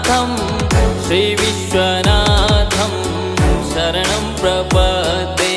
नाथं श्रीविश्वनाथं शरणं प्रपदे